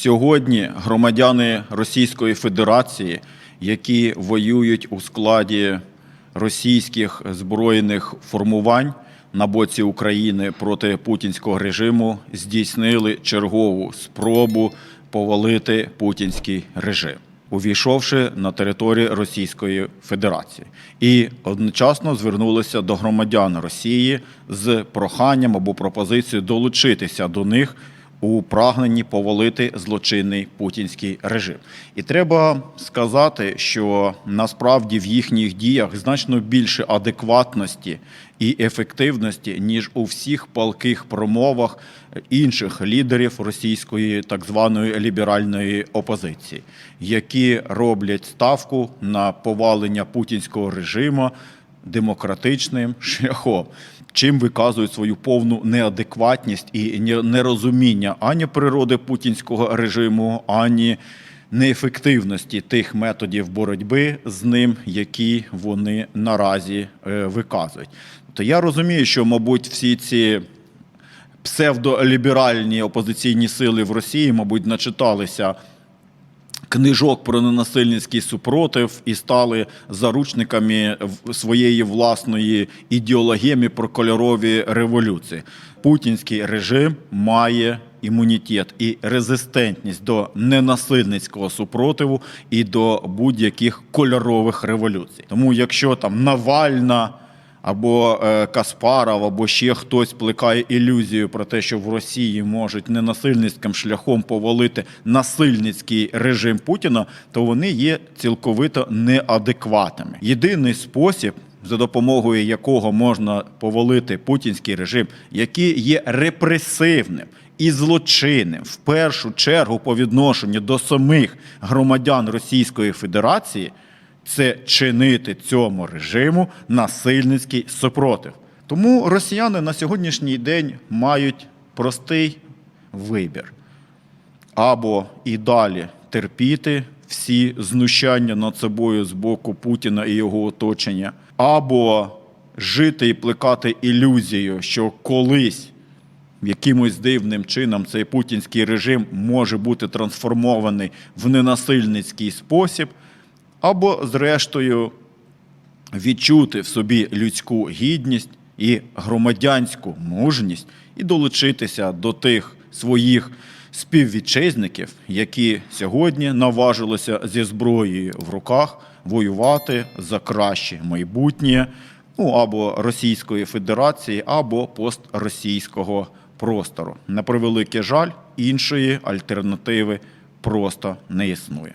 Сьогодні громадяни Російської Федерації, які воюють у складі російських збройних формувань на боці України проти путінського режиму, здійснили чергову спробу повалити путінський режим, увійшовши на територію Російської Федерації, і одночасно звернулися до громадян Росії з проханням або пропозицією долучитися до них у прагненні повалити злочинний путінський режим. І треба сказати, що насправді в їхніх діях значно більше адекватності і ефективності, ніж у всіх палких промовах інших лідерів російської так званої ліберальної опозиції, які роблять ставку на повалення путінського режиму демократичним шляхом, чим виказують свою повну неадекватність і нерозуміння ані природи путінського режиму, ані неефективності тих методів боротьби з ним, які вони наразі е, виказують. То я розумію, що, мабуть, всі ці псевдоліберальні опозиційні сили в Росії, мабуть, начиталися книжок про ненасильницький супротив і стали заручниками своєї власної ідеологеми про кольорові революції. Путінський режим має імунітет і резистентність до ненасильницького супротиву і до будь-яких кольорових революцій. Тому, якщо там Навальна або е, Каспаров, або ще хтось плекає ілюзію про те, що в Росії можуть ненасильницьким шляхом повалити насильницький режим Путіна, то вони є цілковито неадекватними. Єдиний спосіб. За допомогою якого можна повалити путінський режим, який є репресивним і злочинним в першу чергу по відношенню до самих громадян Російської Федерації, це чинити цьому режиму насильницький супротив. Тому росіяни на сьогоднішній день мають простий вибір або і далі терпіти всі знущання над собою з боку Путіна і його оточення, або жити і плекати ілюзію, що колись якимось дивним чином цей путінський режим може бути трансформований в ненасильницький спосіб, або, зрештою, відчути в собі людську гідність і громадянську мужність і долучитися до тих своїх співвітчизників, які сьогодні наважилися зі зброєю в руках воювати за краще майбутнє ну або Російської Федерації, або постросійського простору. На превеликий жаль, іншої альтернативи просто не існує.